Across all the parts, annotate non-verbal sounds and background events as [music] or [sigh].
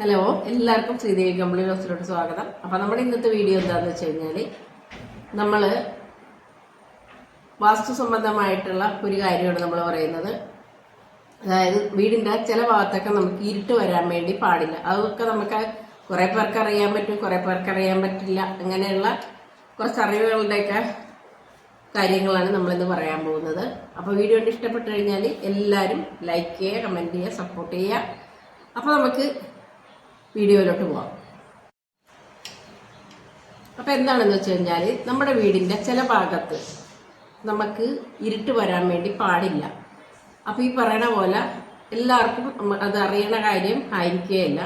Hello എല്ലാവർക്കും ശ്രീദേവി കമ്പിളി ഹൗസിലോട്ട് സ്വാഗതം. അപ്പം നമ്മുടെ ഇന്നത്തെ വീഡിയോ എന്താണെന്ന് വെച്ച് കഴിഞ്ഞാൽ നമ്മൾ വാസ്തു സംബന്ധമായിട്ടുള്ള ഒരു കാര്യമാണ് നമ്മൾ പറയുന്നത്. അതായത് വീടിന്റെ ചില ഭാഗത്തൊക്കെ നമുക്ക് ഇരുട്ട് വരാൻ വേണ്ടി പാടില്ല. അതൊക്കെ നമുക്ക് കുറേ പേർക്ക് അറിയാൻ പറ്റും കുറേ പേർക്ക് അറിയാൻ പറ്റില്ല. അങ്ങനെയുള്ള കുറച്ച് അറിവുകളുടെയൊക്കെ കാര്യങ്ങളാണ് നമ്മളിന്ന് പറയാൻ പോകുന്നത്. അപ്പോൾ വീഡിയോ ഇഷ്ടപ്പെട്ട് കഴിഞ്ഞാൽ എല്ലാവരും ലൈക്ക് ചെയ്യുക കമന്റ് ചെയ്യുക സപ്പോർട്ട് ചെയ്യുക. അപ്പോൾ നമുക്ക് വീഡിയോയിലോട്ട് പോവാം. അപ്പോൾ എന്താണെന്ന് വെച്ച് കഴിഞ്ഞാൽ നമ്മുടെ വീടിന്റെ ചില ഭാഗത്ത് നമുക്ക് ഇരുട്ട് വരാൻ വേണ്ടി പാടില്ല. അപ്പോൾ ഈ പറയണ പോലെ എല്ലാവർക്കും അത് അറിയണ കാര്യം ആയിരിക്കുകയില്ല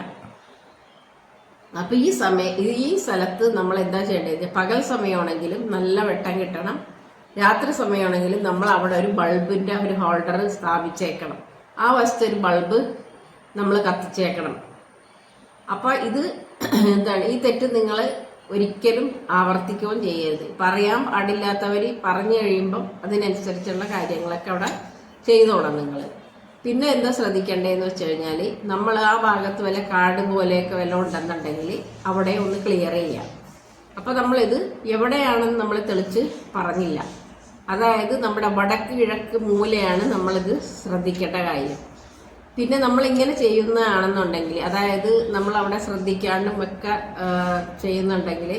അപ്പോൾ ഈ സമയ ഈ സ്ഥലത്ത് നമ്മൾ എന്താ ചെയ്യേണ്ടത്? പകൽ സമയമാണെങ്കിലും നല്ല വെട്ടം കിട്ടണം. രാത്രി സമയമാണെങ്കിലും നമ്മൾ അവിടെ ഒരു ബൾബിന്റെ ഒരു ഹോൾഡർ സ്ഥാപിച്ചേക്കണം. ആ വശത്ത് ഒരു ബൾബ് നമ്മൾ കത്തിച്ചേക്കണം. അപ്പോൾ ഇത് [clears throat] എന്താണ്? ഈ തെറ്റ് നിങ്ങൾ ഒരിക്കലും ആവർത്തിക്കുകയും ചെയ്യരുത്. പറയാൻ പാടില്ലാത്തവർ പറഞ്ഞു കഴിയുമ്പം അതിനനുസരിച്ചുള്ള കാര്യങ്ങളൊക്കെ അവിടെ ചെയ്തോളാം നിങ്ങൾ പിന്നെ എന്താ ശ്രദ്ധിക്കേണ്ടതെന്ന് വെച്ച് കഴിഞ്ഞാൽ നമ്മൾ ആ ഭാഗത്ത് വല്ല കാട് പോലെയൊക്കെ വല്ല ഉണ്ടെന്നുണ്ടെങ്കിൽ അവിടെ ഒന്ന് ക്ലിയർ ചെയ്യാം. അപ്പോൾ നമ്മളിത് എവിടെയാണെന്ന് നമ്മൾ തെളിച്ച് പറഞ്ഞില്ല. അതായത് നമ്മുടെ വടക്ക് കിഴക്ക് മൂലയാണ് നമ്മളിത് ശ്രദ്ധിക്കേണ്ട കാര്യം. പിന്നെ നമ്മൾ ഇങ്ങനെ ചെയ്യുന്നതാണെന്നുണ്ടെങ്കിൽ അതായത് നമ്മൾ അവിടെ ശ്രദ്ധിക്കാണ്ടും ഒക്കെ ചെയ്യുന്നുണ്ടെങ്കിൽ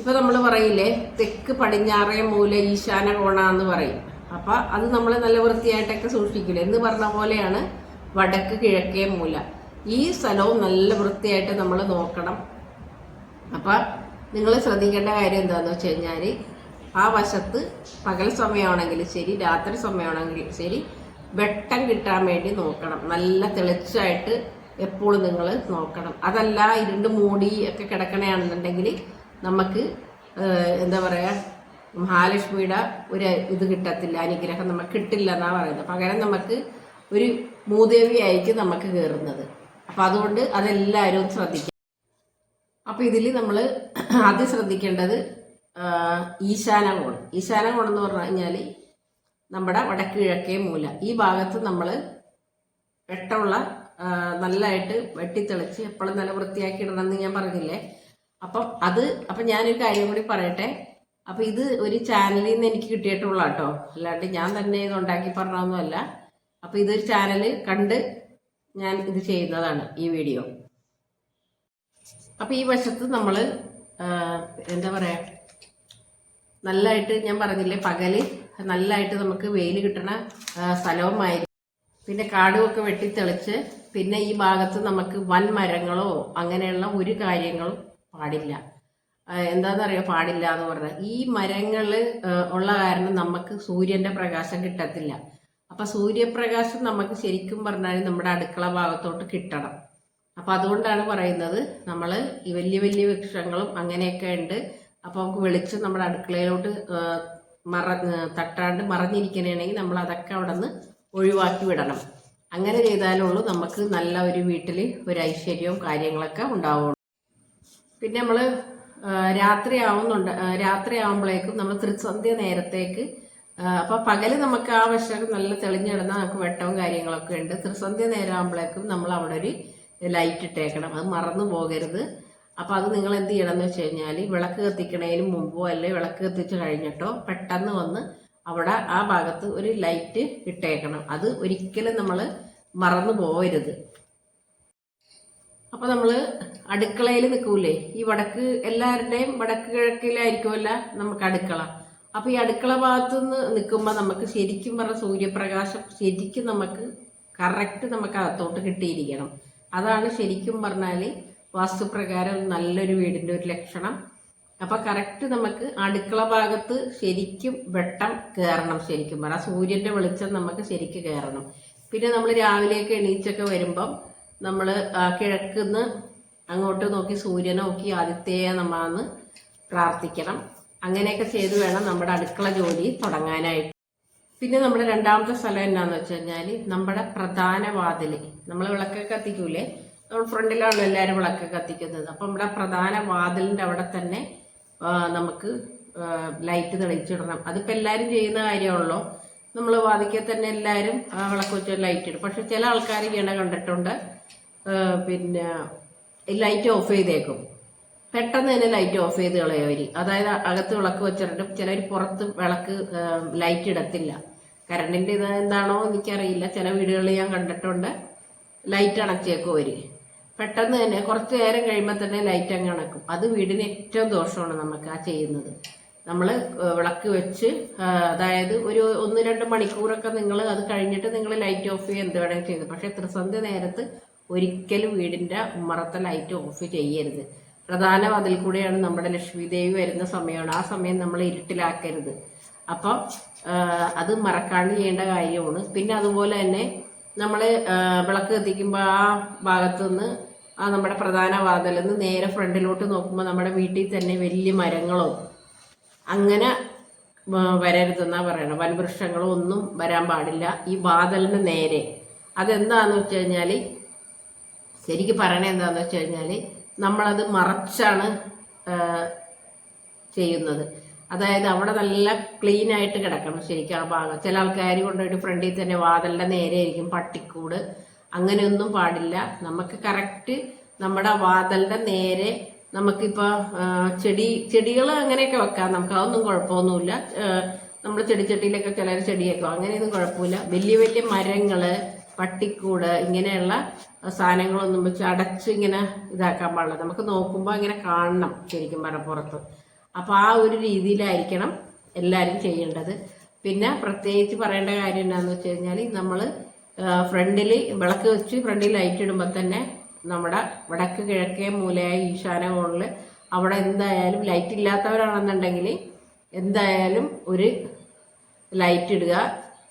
ഇപ്പൊ നമ്മൾ പറയില്ലേ തെക്ക് പടിഞ്ഞാറേ മൂല ഈശാന കോണ എന്ന് പറയും. അപ്പൊ അത് നമ്മൾ നല്ല വൃത്തിയായിട്ടൊക്കെ സൂക്ഷിക്കില്ല എന്ന് പറഞ്ഞ പോലെയാണ് വടക്ക് കിഴക്കേ മൂല. ഈ സ്ഥലവും നല്ല വൃത്തിയായിട്ട് നമ്മൾ നോക്കണം. അപ്പൊ നിങ്ങൾ ശ്രദ്ധിക്കേണ്ട കാര്യം എന്താന്ന് വെച്ച് കഴിഞ്ഞാൽ ആ വശത്ത് പകൽ സമയമാണെങ്കിലും ശരി രാത്രി സമയമാണെങ്കിലും ശരി വെട്ടം കിട്ടാൻ വേണ്ടി നോക്കണം. നല്ല തെളിച്ചായിട്ട് എപ്പോഴും നിങ്ങൾ നോക്കണം. അതല്ല ഇരുണ്ട് മൂടി ഒക്കെ കിടക്കണയാണെന്നുണ്ടെങ്കിൽ നമുക്ക് എന്താ പറയുക മഹാലക്ഷ്മിയുടെ ഒരു ഇത് കിട്ടത്തില്ല അനുഗ്രഹം നമുക്ക് കിട്ടില്ല എന്നാണ് പറയുന്നത്. പകരം നമുക്ക് ഒരു മൂദേവി ആയിരിക്കും നമുക്ക് കയറുന്നത്. അപ്പം അതുകൊണ്ട് അതെല്ലാവരും ശ്രദ്ധിക്കും അപ്പൊ ഇതിൽ നമ്മൾ ആദ്യം ശ്രദ്ധിക്കേണ്ടത് ഈശാന കോൺ ഈശാന കോൺ എന്ന് പറഞ്ഞു കഴിഞ്ഞാൽ നമ്മുടെ വടക്ക് കിഴക്കേ മൂല. ഈ ഭാഗത്ത് നമ്മൾ വെട്ടമുള്ള നല്ലതായിട്ട് വെട്ടിത്തെളിച്ച് എപ്പോഴും നല്ല വൃത്തിയാക്കി ഇടണമെന്ന് ഞാൻ പറഞ്ഞില്ലേ? അപ്പം അത് അപ്പം ഞാനൊരു കാര്യം കൂടി പറയട്ടെ? അപ്പം ഇത് ഒരു ചാനലിൽ നിന്ന് എനിക്ക് കിട്ടിയിട്ടുള്ള കേട്ടോ അല്ലാണ്ട് ഞാൻ തന്നെ ഇത് ഉണ്ടാക്കി പറഞ്ഞതൊന്നുമല്ല. അപ്പം ഇതൊരു ചാനൽ കണ്ട് ഞാൻ ഇത് ചെയ്യുന്നതാണ് ഈ വീഡിയോ. അപ്പൊ ഈ വശത്ത് നമ്മൾ എന്താ പറയാ? നല്ലതായിട്ട് ഞാൻ പറഞ്ഞില്ലേ? പകൽ നല്ലതായിട്ട് നമുക്ക് വെയിൽ കിട്ടണ സ്ഥലവുമായിരിക്കും. പിന്നെ കാടുമൊക്കെ വെട്ടിത്തെളിച്ച് പിന്നെ ഈ ഭാഗത്ത് നമുക്ക് വൻ മരങ്ങളോ അങ്ങനെയുള്ള ഒരു കാര്യങ്ങളും പാടില്ല. എന്താണെന്നറിയോ പാടില്ല എന്ന് പറഞ്ഞാൽ ഈ മരങ്ങൾ ഉള്ള കാരണം നമുക്ക് സൂര്യന്റെ പ്രകാശം കിട്ടത്തില്ല. അപ്പൊ സൂര്യപ്രകാശം നമുക്ക് ശരിക്കും പറഞ്ഞാൽ നമ്മുടെ അടുക്കള ഭാഗത്തോട്ട് കിട്ടണം. അപ്പൊ അതുകൊണ്ടാണ് പറയുന്നത് നമ്മൾ ഈ വലിയ വലിയ വൃക്ഷങ്ങളും അങ്ങനെയൊക്കെ ഉണ്ട്. അപ്പൊ നമുക്ക് വെളിച്ചം നമ്മുടെ അടുക്കളയിലോട്ട് മറ തട്ടാണ്ട് മറഞ്ഞിരിക്കണമെങ്കിൽ നമ്മൾ അതൊക്കെ അവിടെ നിന്ന് ഒഴിവാക്കി വിടണം. അങ്ങനെ ചെയ്താലുള്ളൂ നമുക്ക് നല്ല ഒരു വീട്ടിൽ ഒരു ഐശ്വര്യവും കാര്യങ്ങളൊക്കെ ഉണ്ടാവുള്ളൂ. പിന്നെ നമ്മൾ രാത്രിയാവുന്നുണ്ട് ആവുന്നുണ്ട്. രാത്രി ആവുമ്പോഴേക്കും നമ്മൾ ത്രിസന്ധ്യ നേരത്തേക്ക് അപ്പോൾ അപ്പൊ പകൽ നമുക്ക് ആ വശം നല്ല തെളിഞ്ഞിടുന്ന നമുക്ക് വെട്ടവും കാര്യങ്ങളൊക്കെ ഉണ്ട്. ത്രിസന്ധ്യ നേരം നമ്മൾ അവിടെ ഒരു ലൈറ്റ് ഇട്ടേക്കണം. അത് മറന്നു പോകരുത്. അപ്പൊ അത് നിങ്ങൾ എന്ത് ചെയ്യണം എന്ന് വെച്ച് കഴിഞ്ഞാൽ വിളക്ക് കത്തിക്കണതിന് മുമ്പോ അല്ലെ വിളക്ക് കത്തിച്ച് കഴിഞ്ഞിട്ടോ പെട്ടെന്ന് വന്ന് അവിടെ ആ ഭാഗത്ത് ഒരു ലൈറ്റ് ഇട്ടേക്കണം. അത് ഒരിക്കലും നമ്മൾ മറന്നു പോകരുത് അപ്പൊ നമ്മൾ അടുക്കളയിൽ നിൽക്കൂലേ ഈ വടക്ക് എല്ലാവരുടെയും വടക്ക് കിഴക്കിലായിരിക്കുമല്ല നമുക്ക് അടുക്കള. അപ്പോൾ ഈ അടുക്കള ഭാഗത്ത് നിന്ന് നിൽക്കുമ്പോൾ നമുക്ക് ശരിക്കും പറഞ്ഞ സൂര്യപ്രകാശം ശരിക്കും നമുക്ക് കറക്റ്റ് നമുക്ക് അകത്തോട്ട് കിട്ടിയിരിക്കണം. അതാണ് ശരിക്കും പറഞ്ഞാൽ വാസ്തുപ്രകാരം നല്ലൊരു വീടിന്റെ ഒരു ലക്ഷണം. അപ്പൊ കറക്റ്റ് നമുക്ക് അടുക്കള ഭാഗത്ത് ശരിക്കും വെട്ടം കയറണം ശരിക്കും പറ സൂര്യന്റെ വെളിച്ചം നമുക്ക് ശരിക്ക് കയറണം പിന്നെ നമ്മൾ രാവിലെയൊക്കെ എണീച്ചൊക്കെ വരുമ്പം നമ്മൾ കിഴക്കുന്ന് അങ്ങോട്ട് നോക്കി സൂര്യനെ നോക്കി ആദിത്യയെ നമ്മന്ന് പ്രാർത്ഥിക്കണം. അങ്ങനെയൊക്കെ ചെയ്ത് വേണം നമ്മുടെ അടുക്കള ജോലി തുടങ്ങാനായിട്ട്. പിന്നെ നമ്മുടെ രണ്ടാമത്തെ സ്ഥലം എന്നാന്ന് വെച്ച് കഴിഞ്ഞാൽ നമ്മുടെ പ്രധാന വാതിൽ. നമ്മൾ വിളക്കൊക്കെ കത്തിക്കൂലേ? നമ്മൾ ഫ്രണ്ടിലാണ് എല്ലാവരും വിളക്ക് കത്തിക്കുന്നത്. അപ്പം നമ്മുടെ പ്രധാന വാതിലിന്റെ അവിടെ തന്നെ നമുക്ക് ലൈറ്റ് തെളിയിച്ചിടണം അതിപ്പോൾ എല്ലാവരും ചെയ്യുന്ന കാര്യമാണല്ലോ. നമ്മൾ വാതിക്കൽ തന്നെ എല്ലാവരും വിളക്ക് വെച്ച് ലൈറ്റ് ഇടും. പക്ഷെ ചില ആൾക്കാർ ഇങ്ങനെ കണ്ടിട്ടുണ്ട്. പിന്നെ ലൈറ്റ് ഓഫ് ചെയ്തേക്കും. പെട്ടെന്ന് തന്നെ ലൈറ്റ് ഓഫ് ചെയ്ത് കളയവർ അതായത് അകത്ത് വിളക്ക് വെച്ചിട്ടും ചിലർ പുറത്ത് വിളക്ക് ലൈറ്റ് ഇടത്തില്ല. കറണ്ടിന്റെ ഇത് എന്താണോ എനിക്കറിയില്ല. ചില വീടുകളിൽ ഞാൻ കണ്ടിട്ടുണ്ട്. ലൈറ്റ് അണച്ചേക്കും അവർ. പെട്ടെന്ന് തന്നെ കുറച്ച് നേരം കഴിയുമ്പോൾ തന്നെ ലൈറ്റ് അങ്ങ് അണക്കും. അത് വീടിന് ഏറ്റവും ദോഷമാണ് നമുക്ക് ആ ചെയ്യുന്നത്. നമ്മൾ വിളക്ക് വെച്ച് അതായത് ഒരു ഒന്ന് രണ്ട് മണിക്കൂറൊക്കെ നിങ്ങൾ അത് കഴിഞ്ഞിട്ട് നിങ്ങൾ ലൈറ്റ് ഓഫ് ചെയ്യുക എന്ത് വേണമെങ്കിൽ ചെയ്തു പക്ഷെ ത്രിസന്ധ്യ നേരത്ത് ഒരിക്കലും വീടിന്റെ ഉമ്മറത്തെ ലൈറ്റ് ഓഫ് ചെയ്യരുത്. പ്രധാന വാതിൽ കൂടെയാണ് നമ്മുടെ ലക്ഷ്മി ദേവി വരുന്ന സമയമാണ്. ആ സമയം നമ്മൾ ഇരുട്ടിലാക്കരുത്. അപ്പം അത് മറക്കാണ്ട് ചെയ്യേണ്ട കാര്യമാണ്. പിന്നെ അതുപോലെ തന്നെ നമ്മൾ വിളക്ക് കത്തിക്കുമ്പോൾ ആ ഭാഗത്തുനിന്ന് ആ നമ്മുടെ പ്രധാന വാതിലിൽ നിന്ന് നേരെ ഫ്രണ്ടിലോട്ട് നോക്കുമ്പോൾ നമ്മുടെ വീട്ടിൽ തന്നെ വലിയ മരങ്ങളോ അങ്ങനെ വരരുതെന്നാണ് വരരുതെന്നാ പറയണം വൻവൃക്ഷങ്ങളോ ഒന്നും വരാൻ പാടില്ല. ഈ വാതിലിന് നേരെ. അതെന്താണെന്ന് വെച്ച് കഴിഞ്ഞാൽ ശരിക്കും പറയണത് എന്താണെന്ന് വെച്ച് കഴിഞ്ഞാൽ നമ്മളത് മറച്ചാണ് ചെയ്യുന്നത്. അതായത് അവിടെ നല്ല ക്ലീൻ ആയിട്ട് കിടക്കണം ശരിക്കും. ആ ഭാഗം ചില ആൾക്കാർ കൊണ്ടുപോയിട്ട് ഫ്രണ്ടിൽ തന്നെ വാതലിന്റെ നേരെ ആയിരിക്കും പട്ടിക്കൂട്. അങ്ങനെയൊന്നും പാടില്ല. നമുക്ക് കറക്റ്റ് നമ്മുടെ വാതലിന്റെ നേരെ നമുക്കിപ്പോൾ ചെടി ചെടികൾ അങ്ങനെയൊക്കെ വെക്കാം. നമുക്ക് അതൊന്നും കുഴപ്പമൊന്നുമില്ല. നമ്മൾ ചെടിച്ചട്ടിയിലൊക്കെ ചിലർ ചെടിയൊക്കെ അങ്ങനെയൊന്നും കുഴപ്പമില്ല. വലിയ വലിയ മരങ്ങൾ പട്ടിക്കൂട് ഇങ്ങനെയുള്ള സാധനങ്ങളൊന്നും വെച്ച് അടച്ച് ഇങ്ങനെ ഇതാക്കാൻ പാടില്ല. നമുക്ക് നോക്കുമ്പോൾ ഇങ്ങനെ കാണണം ശരിക്കും പറഞ്ഞ പുറത്ത്. അപ്പോൾ ആ ഒരു രീതിയിലായിരിക്കണം എല്ലാവരും ചെയ്യേണ്ടത്. പിന്നെ പ്രത്യേകിച്ച് പറയേണ്ട കാര്യം എന്താണെന്ന് വെച്ച് കഴിഞ്ഞാൽ നമ്മൾ ഫ്രണ്ടിൽ വിളക്ക് വെച്ച് ഫ്രണ്ടിൽ ലൈറ്റ് ഇടുമ്പോൾ തന്നെ നമ്മുടെ വടക്ക് കിഴക്കേ മൂലയായ ഈശാന കോണിൽ അവിടെ എന്തായാലും ലൈറ്റ് ഇല്ലാത്തവരാണെന്നുണ്ടെങ്കിൽ എന്തായാലും ഒരു ലൈറ്റ് ഇടുക.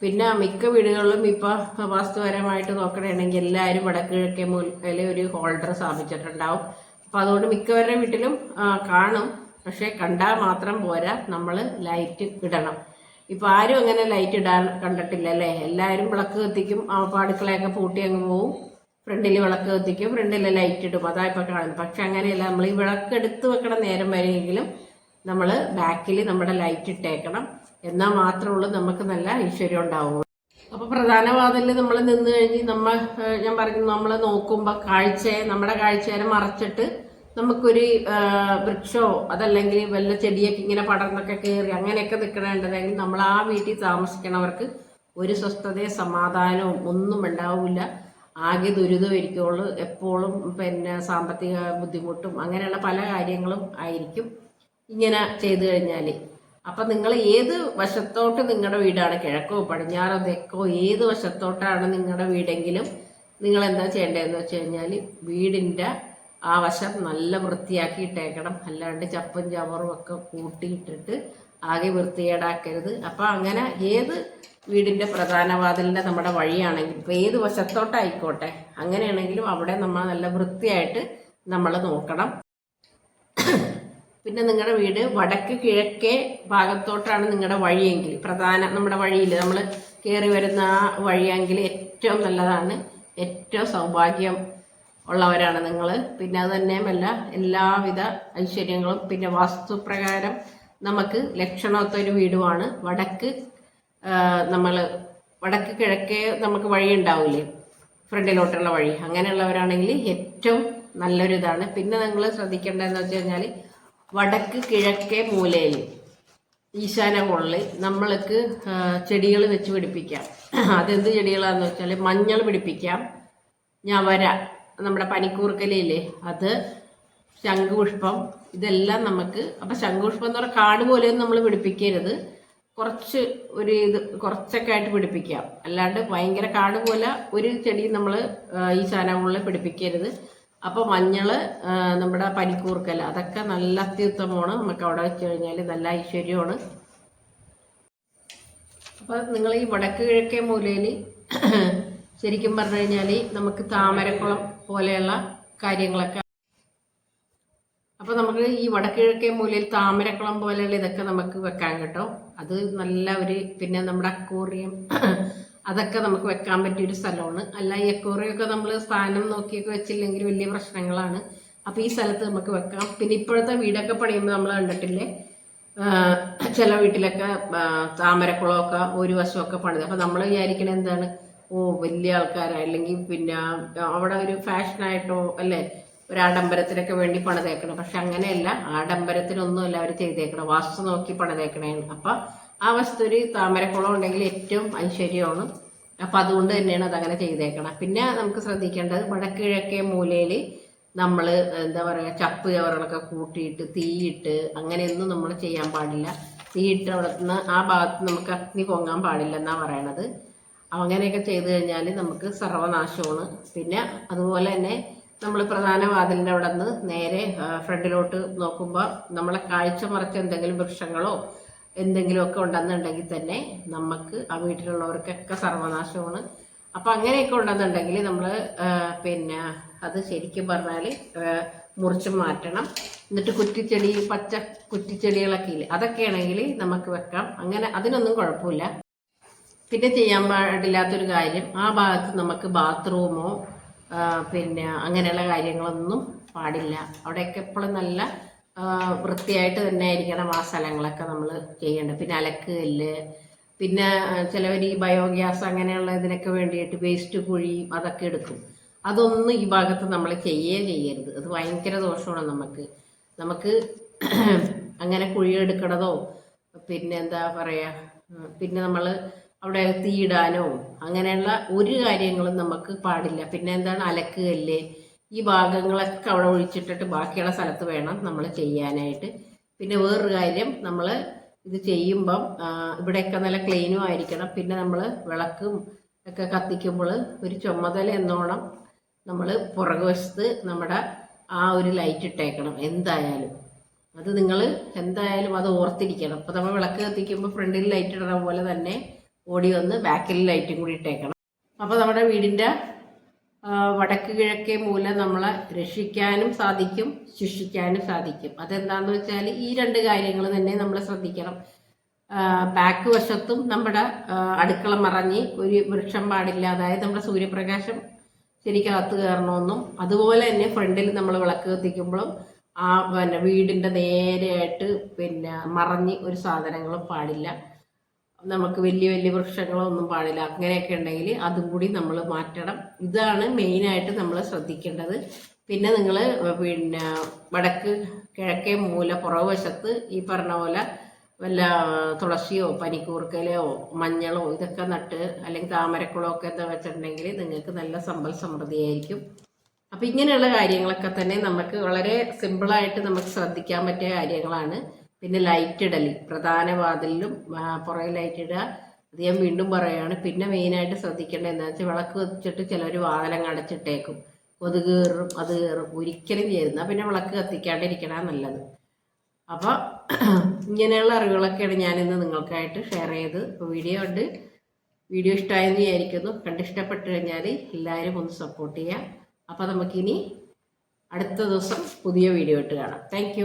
പിന്നെ മിക്ക വീടുകളിലും ഇപ്പോൾ വാസ്തുപരമായിട്ട് നോക്കണമെങ്കിൽ എല്ലാവരും വടക്ക് കിഴക്കേ മൂലയിൽ ഒരു ഹോൾഡർ സ്ഥാപിച്ചിട്ടുണ്ടാവും. അപ്പോൾ അതുകൊണ്ട് മിക്കവരുടെ വീട്ടിലും കാണും. പക്ഷെ കണ്ടാൽ മാത്രം പോരാ നമ്മൾ ലൈറ്റ് ഇടണം. ഇപ്പം ആരും അങ്ങനെ ലൈറ്റ് ഇടാൻ കണ്ടിട്ടില്ല അല്ലേ? എല്ലാവരും വിളക്ക് കത്തിക്കും ആ അടുക്കളയൊക്കെ പൂട്ടി അങ്ങ് പോവും. ഫ്രണ്ടിൽ വിളക്ക് കത്തിക്കും ഫ്രണ്ടിൽ ലൈറ്റ് ഇടും. അതാ ഇപ്പം കാണുന്നത്. പക്ഷെ അങ്ങനെയല്ല നമ്മൾ ഈ വിളക്ക് എടുത്ത് വെക്കണ നേരം വരെയെങ്കിലും നമ്മൾ ബാക്കിൽ നമ്മുടെ ലൈറ്റ് ഇട്ടേക്കണം. എന്നാൽ മാത്രമേ ഉള്ളൂ നമുക്ക് നല്ല ഐശ്വര്യം ഉണ്ടാവുള്ളൂ. അപ്പോൾ പ്രധാന വാതിലിൽ നമ്മൾ നിന്ന് കഴിഞ്ഞ് നമ്മൾ ഞാൻ പറഞ്ഞു നമ്മൾ നോക്കുമ്പോൾ കാഴ്ചയെ നമ്മുടെ കാഴ്ചയെ മറച്ചിട്ട് നമുക്കൊരു വൃക്ഷമോ അതല്ലെങ്കിൽ വല്ല ചെടിയൊക്കെ ഇങ്ങനെ പടർന്നൊക്കെ കയറി അങ്ങനെയൊക്കെ നിൽക്കണേണ്ടതെങ്കിൽ നമ്മൾ ആ വീട്ടിൽ താമസിക്കണവർക്ക് ഒരു സ്വസ്ഥതയും സമാധാനവും ഒന്നും ഉണ്ടാവില്ല. ആകെ ദുരിതമായിരിക്കുള്ളൂ. എപ്പോഴും പിന്നെ സാമ്പത്തിക ബുദ്ധിമുട്ടും അങ്ങനെയുള്ള പല കാര്യങ്ങളും ആയിരിക്കും ഇങ്ങനെ ചെയ്തു കഴിഞ്ഞാൽ അപ്പം നിങ്ങൾ ഏത് വശത്തോട്ട് നിങ്ങളുടെ വീടാണ്? കിഴക്കോ പടിഞ്ഞാറോ തെക്കോ ഏത് വശത്തോട്ടാണ് നിങ്ങളുടെ വീടെങ്കിലും നിങ്ങൾ എന്താ ചെയ്യേണ്ടതെന്ന് വെച്ച് കഴിഞ്ഞാൽ വീടിന്റെ ആ വശം നല്ല വൃത്തിയാക്കി ഇട്ടേക്കണം. അല്ലാണ്ട് ചപ്പും ചവറും ഒക്കെ കൂട്ടിയിട്ടിട്ട് ആകെ വൃത്തികേടാക്കരുത്. അപ്പം അങ്ങനെ ഏത് വീടിന്റെ പ്രധാന വാതിലിന്റെ നമ്മുടെ വഴിയാണെങ്കിലും ഇപ്പം ഏത് വശത്തോട്ടായിക്കോട്ടെ അങ്ങനെയാണെങ്കിലും അവിടെ നമ്മൾ നല്ല വൃത്തിയായിട്ട് നമ്മൾ നോക്കണം. പിന്നെ നിങ്ങളുടെ വീട് വടക്ക് കിഴക്കേ ഭാഗത്തോട്ടാണ് നിങ്ങളുടെ വഴിയെങ്കിൽ പ്രധാന നമ്മുടെ വഴിയിൽ നമ്മൾ കയറി വരുന്ന ആ വഴിയെങ്കിൽ ഏറ്റവും നല്ലതാണ് ഏറ്റവും സൗഭാഗ്യം ഉള്ളവരാണ് നിങ്ങൾ പിന്നെ അത് തന്നെയുമല്ല എല്ലാവിധ ഐശ്വര്യങ്ങളും പിന്നെ വാസ്തുപ്രകാരം നമുക്ക് ലക്ഷണമൊത്ത ഒരു വീടുമാണ്. വടക്ക് നമ്മൾ വടക്ക് കിഴക്കേ നമുക്ക് വഴി ഉണ്ടാവില്ലേ ഫ്രണ്ടിലോട്ടുള്ള വഴി. അങ്ങനെയുള്ളവരാണെങ്കിൽ ഏറ്റവും നല്ലൊരു ഇതാണ്. പിന്നെ നിങ്ങൾ ശ്രദ്ധിക്കേണ്ടതെന്ന് വെച്ച് കഴിഞ്ഞാൽ വടക്ക് കിഴക്കേ മൂലയിൽ ഈശാന കൊള്ളി നമ്മൾക്ക് ചെടികൾ വെച്ച് പിടിപ്പിക്കാം. അതെന്ത് ചെടികളാണെന്ന് വെച്ചാൽ മഞ്ഞൾ പിടിപ്പിക്കാം. ഞവര നമ്മുടെ പനിക്കൂർക്കലയില്ലേ? അത് ശംഖുപുഷ്പം ഇതെല്ലാം നമുക്ക് അപ്പം ശംഖുപുഷ്പം എന്ന് പറഞ്ഞാൽ കാട് പോലെയൊന്നും നമ്മൾ പിടിപ്പിക്കരുത്. കുറച്ച് ഒരു ഇത് കുറച്ചൊക്കെ ആയിട്ട് പിടിപ്പിക്കാം അല്ലാണ്ട് ഭയങ്കര കാട് പോലെ ഒരു ചെടി നമ്മൾ ഈ ശാനമുള്ളിൽ പിടിപ്പിക്കരുത്. അപ്പോൾ മഞ്ഞൾ നമ്മുടെ പനിക്കൂർക്കല അതൊക്കെ നല്ല അത്യുത്തമമാണ്. നമുക്ക് അവിടെ വെച്ച് കഴിഞ്ഞാൽ നല്ല ഐശ്വര്യമാണ്. അപ്പോൾ നിങ്ങൾ ഈ വടക്ക് കിഴക്കേ മൂലയിൽ ശരിക്കും പറഞ്ഞു കഴിഞ്ഞാൽ നമുക്ക് താമരക്കുളം പോലെയുള്ള കാര്യങ്ങളൊക്കെ. അപ്പോൾ നമുക്ക് ഈ വടക്കിഴക്കേ മൂലയിൽ താമരക്കുളം പോലെയുള്ള ഇതൊക്കെ നമുക്ക് വെക്കാൻ കേട്ടോ. അത് നല്ല ഒരു പിന്നെ നമ്മുടെ അക്കോറിയം [clears throat] അതൊക്കെ നമുക്ക് വെക്കാൻ പറ്റിയ ഒരു സ്ഥലമാണ്. അല്ല ഈ അക്കൂറിയൊക്കെ നമ്മൾ സ്ഥാനം നോക്കിയൊക്കെ വെച്ചില്ലെങ്കിൽ വലിയ പ്രശ്നങ്ങളാണ്. അപ്പോൾ ഈ സ്ഥലത്ത് നമുക്ക് വെക്കാം. പിന്നെ ഇപ്പോഴത്തെ വീടൊക്കെ പണിയുമ്പോൾ നമ്മൾ കണ്ടിട്ടില്ലേ? ചില വീട്ടിലൊക്കെ താമരക്കുളമൊക്കെ ഒരു വശമൊക്കെ പണിത്. അപ്പോൾ നമ്മൾ വിചാരിക്കണത് എന്താണ്? ഓ വലിയ ആൾക്കാരാ. അല്ലെങ്കിൽ പിന്നെ അവിടെ ഒരു ഫാഷനായിട്ടോ അല്ലേ? ഒരു ആഡംബരത്തിനൊക്കെ വേണ്ടി പണിതേക്കണം. പക്ഷെ അങ്ങനെയല്ല. ആഡംബരത്തിനൊന്നുമല്ല അവർ ചെയ്തേക്കണം. വാസ്തു നോക്കി പണിതേക്കണേന്ന് അപ്പൊ ആ വസ്തു ഒരു താമരക്കുളം ഉണ്ടെങ്കിൽ ഏറ്റവും ഐശ്വര്യമാണ്. അപ്പൊ അതുകൊണ്ട് തന്നെയാണ് അതങ്ങനെ ചെയ്തേക്കണം. പിന്നെ നമുക്ക് ശ്രദ്ധിക്കേണ്ടത് വടക്കിഴക്കേ മൂലയിൽ നമ്മൾ എന്താ പറയുക ചപ്പ് ചവറുകളൊക്കെ കൂട്ടിയിട്ട് തീയിട്ട് അങ്ങനെയൊന്നും നമ്മൾ ചെയ്യാൻ പാടില്ല. തീയിട്ട് അവിടെ നിന്ന് ആ ഭാഗത്ത് നമുക്ക് അഗ്നി പൊങ്ങാൻ പാടില്ല എന്നാ പറയണത്. അങ്ങനെയൊക്കെ ചെയ്തു കഴിഞ്ഞാൽ നമുക്ക് സർവനാശമാണ്. പിന്നെ അതുപോലെ തന്നെ നമ്മൾ പ്രധാന വാതിലിന്റെ അവിടെ നിന്ന് നേരെ ഫ്രണ്ടിലോട്ട് നോക്കുമ്പോൾ നമ്മളെ കാഴ്ച മറച്ച എന്തെങ്കിലും വൃക്ഷങ്ങളോ എന്തെങ്കിലുമൊക്കെ ഉണ്ടെന്നുണ്ടെങ്കിൽ തന്നെ നമുക്ക് ആ വീട്ടിലുള്ളവർക്കൊക്കെ സർവനാശമാണ്. അപ്പം അങ്ങനെയൊക്കെ ഉണ്ടെന്നുണ്ടെങ്കിൽ നമ്മൾ പിന്നെ അത് ശരിക്കും പറഞ്ഞാൽ മുറിച്ച് മാറ്റണം. എന്നിട്ട് കുറ്റിച്ചെടി പച്ച കുറ്റിച്ചെടികളൊക്കെ ഇല്ലേ അതൊക്കെ ആണെങ്കിൽ നമുക്ക് വെക്കാം. അങ്ങനെ അതിനൊന്നും കുഴപ്പമില്ല. പിന്നെ ചെയ്യാൻ പാടില്ലാത്തൊരു കാര്യം ആ ഭാഗത്ത് നമുക്ക് ബാത്റൂമോ പിന്നെ അങ്ങനെയുള്ള കാര്യങ്ങളൊന്നും പാടില്ല. അവിടെയൊക്കെ എപ്പോഴും നല്ല വൃത്തിയായിട്ട് തന്നെ ആയിരിക്കണം ആ സ്ഥലങ്ങളൊക്കെ നമ്മൾ ചെയ്യേണ്ടത്. പിന്നെ അലക്കുകല്ല് പിന്നെ ചിലവർ ഈ ബയോഗ്യാസ് അങ്ങനെയുള്ള ഇതിനൊക്കെ വേണ്ടിയിട്ട് വേസ്റ്റ് കുഴി അതൊക്കെ എടുക്കും. അതൊന്നും ഈ ഭാഗത്ത് നമ്മൾ ചെയ്യേ ചെയ്യരുത്. അത് ഭയങ്കര ദോഷമാണ് നമുക്ക്. നമുക്ക് [clears throat] അങ്ങനെ കുഴി എടുക്കണതോ പിന്നെ എന്താ പറയുക പിന്നെ നമ്മൾ അവിടെ തീയിടാനോ അങ്ങനെയുള്ള ഒരു കാര്യങ്ങളും നമുക്ക് പാടില്ല. പിന്നെ എന്താണ്? അലക്കുകല്ല് ഈ ഭാഗങ്ങളൊക്കെ അവിടെ ഒഴിച്ചിട്ടിട്ട് ബാക്കിയുള്ള സ്ഥലത്ത് വേണം നമ്മൾ ചെയ്യാനായിട്ട്. പിന്നെ വേറൊരു കാര്യം നമ്മൾ ഇത് ചെയ്യുമ്പം ഇവിടെയൊക്കെ നല്ല ക്ലീനും ആയിരിക്കണം. പിന്നെ നമ്മൾ വിളക്കും ഒക്കെ കത്തിക്കുമ്പോൾ ഒരു ചുമതല എന്നോണം നമ്മൾ പുറകുവശത്ത് നമ്മുടെ ആ ഒരു ലൈറ്റ് ഇട്ടേക്കണം. എന്തായാലും. അത് നിങ്ങൾ എന്തായാലും അത് ഓർത്തിരിക്കണം. അപ്പോൾ നമ്മൾ വിളക്ക് കത്തിക്കുമ്പോൾ ഫ്രണ്ടിൽ ലൈറ്റ് ഇടണ പോലെ തന്നെ ഓടി വന്ന് ബാക്കിൽ ലൈറ്റും കൂടി ഇട്ടേക്കണം. അപ്പോൾ നമ്മുടെ വീടിന്റെ വടക്ക് കിഴക്കേ മൂലം നമ്മളെ രക്ഷിക്കാനും സാധിക്കും ശിക്ഷിക്കാനും സാധിക്കും. അതെന്താന്ന് വെച്ചാൽ ഈ രണ്ട് കാര്യങ്ങൾ തന്നെ നമ്മൾ ശ്രദ്ധിക്കണം. ബാക്ക് വശത്തും നമ്മുടെ അടുക്കള മറഞ്ഞ് ഒരു വൃക്ഷം പാടില്ല. അതായത് നമ്മുടെ സൂര്യപ്രകാശം ശരിക്കകത്ത് കയറണമെന്നും അതുപോലെ തന്നെ ഫ്രണ്ടിൽ നമ്മൾ വിളക്ക് കത്തിക്കുമ്പോഴും ആ പിന്നെ വീടിന്റെ നേരെയായിട്ട് പിന്നെ മറഞ്ഞ് ഒരു സാധനങ്ങളും പാടില്ല. നമുക്ക് വലിയ വലിയ വൃക്ഷങ്ങളൊന്നും പാടില്ല. അങ്ങനെയൊക്കെ ഉണ്ടെങ്കിൽ അതും കൂടി നമ്മൾ മാറ്റണം. ഇതാണ് മെയിനായിട്ട് നമ്മൾ ശ്രദ്ധിക്കേണ്ടത്. പിന്നെ നിങ്ങൾ പിന്നെ വടക്ക് കിഴക്കേ മൂല പുറകുവശത്ത് ഈ പറഞ്ഞ പോലെ വല്ല തുളസിയോ പനിക്കൂർക്കലയോ മഞ്ഞളോ ഇതൊക്കെ നട്ട് അല്ലെങ്കിൽ താമരക്കുളമോ ഒക്കെ എന്താ വെച്ചിട്ടുണ്ടെങ്കിൽ നിങ്ങൾക്ക് നല്ല സമ്പൽ സമൃദ്ധിയായിരിക്കും. അപ്പം ഇങ്ങനെയുള്ള കാര്യങ്ങളൊക്കെ തന്നെ നമുക്ക് വളരെ സിമ്പിളായിട്ട് നമുക്ക് ശ്രദ്ധിക്കാൻ പറ്റിയ കാര്യങ്ങളാണ്. പിന്നെ ലൈറ്റ് ഇടൽ പ്രധാന വാതിലിലും പുറകെ ലൈറ്റ് ഇടുക. അത് ഞാൻ വീണ്ടും പറയുകയാണ് പിന്നെ മെയിനായിട്ട് ശ്രദ്ധിക്കേണ്ടത് എന്താ വെച്ചാൽ വിളക്ക് വെച്ചിട്ട് ചിലർ വാതിലങ്ങ് അടച്ചിട്ടേക്കും. കൊതുക് കയറും അത് കയറും ഒരിക്കലും ചേരുന്ന പിന്നെ വിളക്ക് കത്തിക്കാണ്ടിരിക്കണ നല്ലത്. അപ്പോൾ ഇങ്ങനെയുള്ള അറിവുകളൊക്കെയാണ് ഞാനിന്ന് നിങ്ങൾക്കായിട്ട് ഷെയർ ചെയ്ത്. വീഡിയോ ഉണ്ട്. വീഡിയോ ഇഷ്ടമായെന്ന് വിചാരിക്കുന്നു. കണ്ടിഷ്ടപ്പെട്ട് കഴിഞ്ഞാൽ എല്ലാവരും ഒന്ന് സപ്പോർട്ട് ചെയ്യുക. അപ്പോൾ നമുക്കിനി അടുത്ത ദിവസം പുതിയ വീഡിയോ ഇട്ട് കാണാം. താങ്ക്